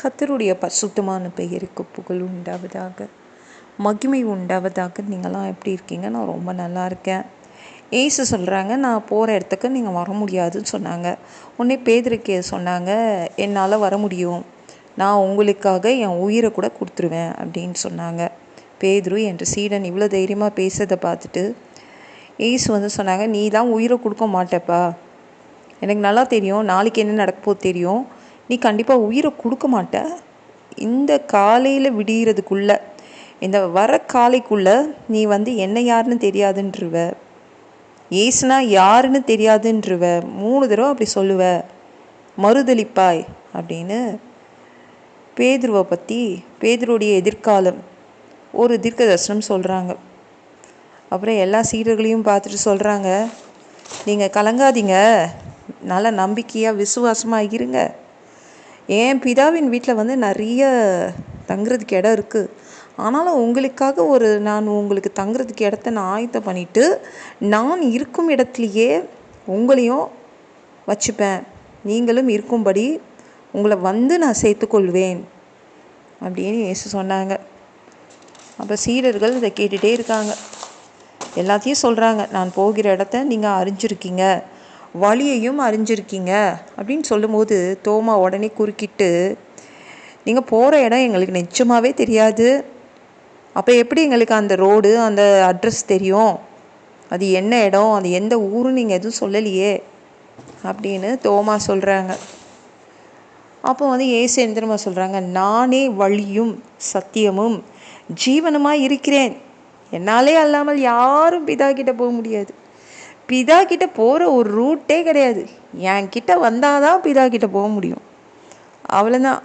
கத்தருடைய பரிசுத்தமான பெயருக்கு புகழ் உண்டாவதாக மகிமை உண்டாவதாக. நீங்களாம் எப்படி இருக்கீங்க? நான் ரொம்ப நல்லா இருக்கேன். ஏசு சொல்கிறாங்க நான் போகிற இடத்துக்கு நீங்கள் வர முடியாதுன்னு சொன்னாங்க. உடனே பேதருக்கு சொன்னாங்க என்னால் வர முடியும். நான் உங்களுக்காக என் உயிரை கூட கொடுத்துருவேன் அப்படின்னு சொன்னாங்க. பேதுரு என்ற சீடன் இவ்வளோ தைரியமாக பேசுறதை பார்த்துட்டு ஏசு வந்து சொன்னாங்க நீ தான் உயிரை கொடுக்க மாட்டப்பா. எனக்கு நல்லா தெரியும். நாளைக்கு என்ன நடக்கப்போ தெரியும்? நீ கண்டிப்பாக உயிரை கொடுக்க மாட்ட. இந்த காலையில் விடியறதுக்குள்ள இந்த வர காலைக்குள்ளே நீ வந்து என்ன யாருன்னு தெரியாதுன்றுவ. ஏசுனா யாருன்னு தெரியாதுன்றுவ. மூணு தடவை அப்படி சொல்லுவ. மறுதளிப்பாய் அப்படின்னு பேதுருவை பற்றி பேதுருடைய எதிர்காலம் ஒரு தீர்க்க தரிசனம் சொல்கிறாங்க அப்புறம் எல்லா சீடர்களையும் பார்த்துட்டு சொல்கிறாங்க நீங்கள் கலங்காதீங்க. நல்ல நம்பிக்கையாக விசுவாசமாக இருங்க. என் பிதாவின் வீட்டில் வந்து நிறைய தங்குறதுக்கு இடம் இருக்குது ஆனாலும் உங்களுக்காக ஒரு நான் உங்களுக்கு தங்குறதுக்கு இடத்த நான் ஆயத்தம் பண்ணிவிட்டு நான் இருக்கும் இடத்துலையே உங்களையும் வச்சுப்பேன். நீங்களும் இருக்கும்படி உங்களை வந்து நான் சேர்த்துக்கொள்வேன் அப்படின்னு இயேசு சொன்னாங்க. அப்போ சீடர்கள் இதை கேட்டுகிட்டே இருக்காங்க. எல்லாத்தையும் சொல்கிறாங்க நான் போகிற இடத்த நீங்கள் அறிஞ்சிருக்கீங்க. வழியையும் அறிஞ்சிருக்கீங்க அப்படின்னு சொல்லும்போது தோமா உடனே குறுக்கிட்டு நீங்கள் போகிற இடம் எங்களுக்கு நிச்சயமாகவே தெரியாது. அப்போ எப்படி எங்களுக்கு அந்த ரோடு அந்த அட்ரஸ் தெரியும்? அது என்ன இடம்? அது எந்த ஊருன்னு நீங்கள் எதுவும் சொல்லலையே? அப்படின்னு தோமா சொல்கிறாங்க அப்போ வந்து ஏசு எந்திரமா சொல்கிறாங்க நானே வழியும் சத்தியமும் ஜீவனமாக இருக்கிறேன். என்னாலே அல்லாமல் யாரும் பிதா கிட்ட போக முடியாது. பிதா கிட்ட போகிற ஒரு ரூட்டே கிடையாது. என் கிட்ட வந்தால் தான் பிதா கிட்ட போக முடியும். அவ்வளோதான்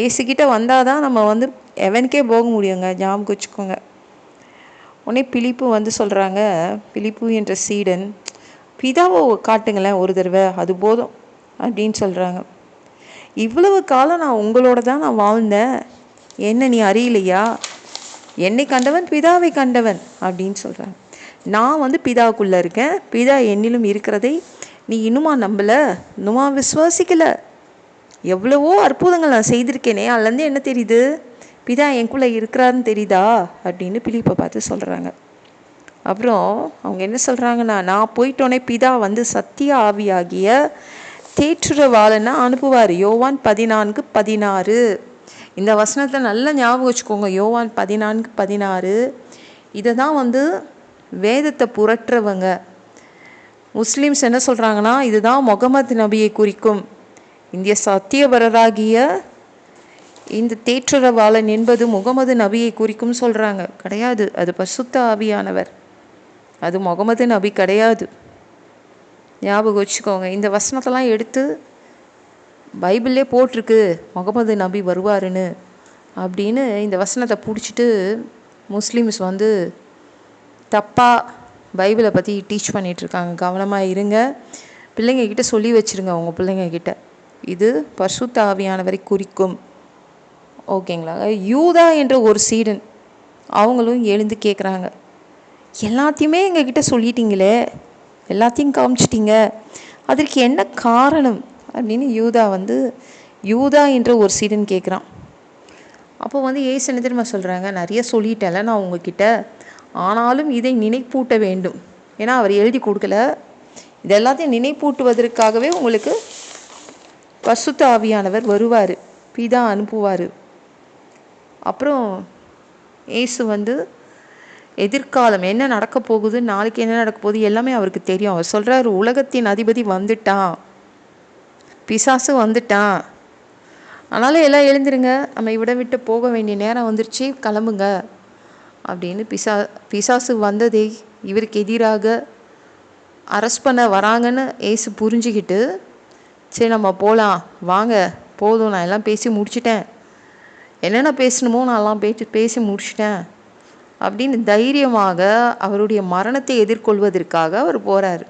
ஏசுக்கிட்ட வந்தால் தான் நம்ம வந்து எவனுக்கே போக முடியுங்க. ஞாபகம் வச்சுக்கோங்க. உடனே பிலிப்பு வந்து சொல்கிறாங்க பிலிப்பு என்ற சீடன் பிதாவை காட்டுங்களேன் ஒரு தடவை அது போதும் அப்படின்னு சொல்கிறாங்க இவ்வளவு காலம் நான் உங்களோட தான் நான் வாழ்ந்தேன். என்ன நீ அறியலையா? என்னை கண்டவன் பிதாவை கண்டவன் அப்படின்னு சொல்கிறாங்க நான் வந்து பிதாவுக்குள்ளே இருக்கேன். பிதா என்னிலும் இருக்கிறதை நீ இன்னுமா நம்பலை? இன்னுமா விசுவாசிக்கலை? எவ்வளவோ அற்புதங்கள் நான் செய்திருக்கேனே அதுலேருந்து என்ன தெரியுது? பிதா என்குள்ளே இருக்கிறாருன்னு தெரியுதா? அப்படின்னு பிலிப்பை பார்த்து சொல்கிறாங்க அப்புறம் அவங்க என்ன சொல்கிறாங்கன்னா நான் போயிட்டோன்னே பிதா வந்து சத்திய ஆவியாகிய தேற்றுறவாளனை அனுப்புவார். யோவான் பதினான்கு பதினாறு. இந்த வசனத்தை நல்லா ஞாபகம் வச்சுக்கோங்க. யோவான் பதினான்கு பதினாறு. இதை தான் வந்து வேதத்தை புரட்டுறவங்க. முஸ்லீம்ஸ் என்ன சொல்கிறாங்கன்னா இதுதான் முகமது நபியை குறிக்கும். இந்திய சத்தியவரராகிய இந்த தேற்றுறவாளன் என்பது முகமது நபியை குறிக்கும் சொல்கிறாங்க கிடையாது. அது பசுத்த ஆவியானவர். அது முகமது நபி கிடையாது. ஞாபகம் வச்சுக்கோங்க. இந்த வசனத்தெல்லாம் எடுத்து பைபிளே போட்டிருக்கு. முகமது நபி வருவாருன்னு. அப்படின்னு இந்த வசனத்தை பிடிச்சிட்டு முஸ்லீம்ஸ் வந்து தப்பாக பைபிளை பற்றி டீச் பண்ணிகிட்ருக்காங்க கவனமாக இருங்க. பிள்ளைங்கக்கிட்ட சொல்லி வச்சுருங்க உங்கள் பிள்ளைங்கக்கிட்ட இது பசுத்த ஆவியானவரை குறிக்கும். ஓகேங்களா? யூதா என்ற ஒரு சீடன் அவங்களும் எழுந்து கேட்குறாங்க எல்லாத்தையுமே எங்ககிட்ட சொல்லிட்டீங்களே? எல்லாத்தையும் காமிச்சிட்டிங்க. அதற்கு என்ன காரணம்? அப்படின்னு யூதா வந்து யூதா என்ற ஒரு சீடன் கேட்குறான் அப்போ வந்து ஏசு என்ன தெரியுமா சொல்கிறாங்க நிறைய சொல்லிட்டேன்ல நான் உங்ககிட்ட. ஆனாலும் இதை நினைப்பூட்ட வேண்டும். ஏன்னா அவர் எழுதி கொடுக்கல. இது எல்லாத்தையும் நினைப்பூட்டுவதற்காகவே உங்களுக்கு பசுத்த ஆவியானவர் வருவார். பிதா அனுப்புவார். அப்புறம் ஏசு வந்து எதிர்காலம் என்ன நடக்க போகுது நாளைக்கு என்ன நடக்க போகுது எல்லாமே அவருக்கு தெரியும். அவர் சொல்கிறார் உலகத்தின் அதிபதி வந்துட்டான் பிசாசு வந்துட்டான் ஆனாலும் எல்லாம் எழுந்துருங்க. நம்ம இவிட விட்டு போக வேண்டிய நேரம் வந்துருச்சு. கிளம்புங்க. அப்படின்னு பிசா பிசாசு வந்ததே இவருக்கு எதிராக அரெஸ்ட் பண்ண வராங்கன்னு ஏசு புரிஞ்சுக்கிட்டு சரி நம்ம போகலாம் வாங்க போதும் நான் எல்லாம் பேசி முடிச்சிட்டேன். என்னென்ன பேசணுமோ நான் எல்லாம் பேசி பேசி முடிச்சிட்டேன். அப்படின்னு தைரியமாக அவருடைய மரணத்தை எதிர்கொள்வதற்காக அவர் போகிறார்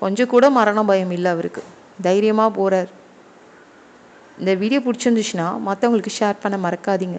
கொஞ்சம் கூட மரண பயம் இல்லை அவருக்கு. தைரியமாக போகிறார் இந்த வீடியோ பிடிச்சிருந்துச்சுன்னா மற்றவங்களுக்கு ஷேர் பண்ண மறக்காதீங்க.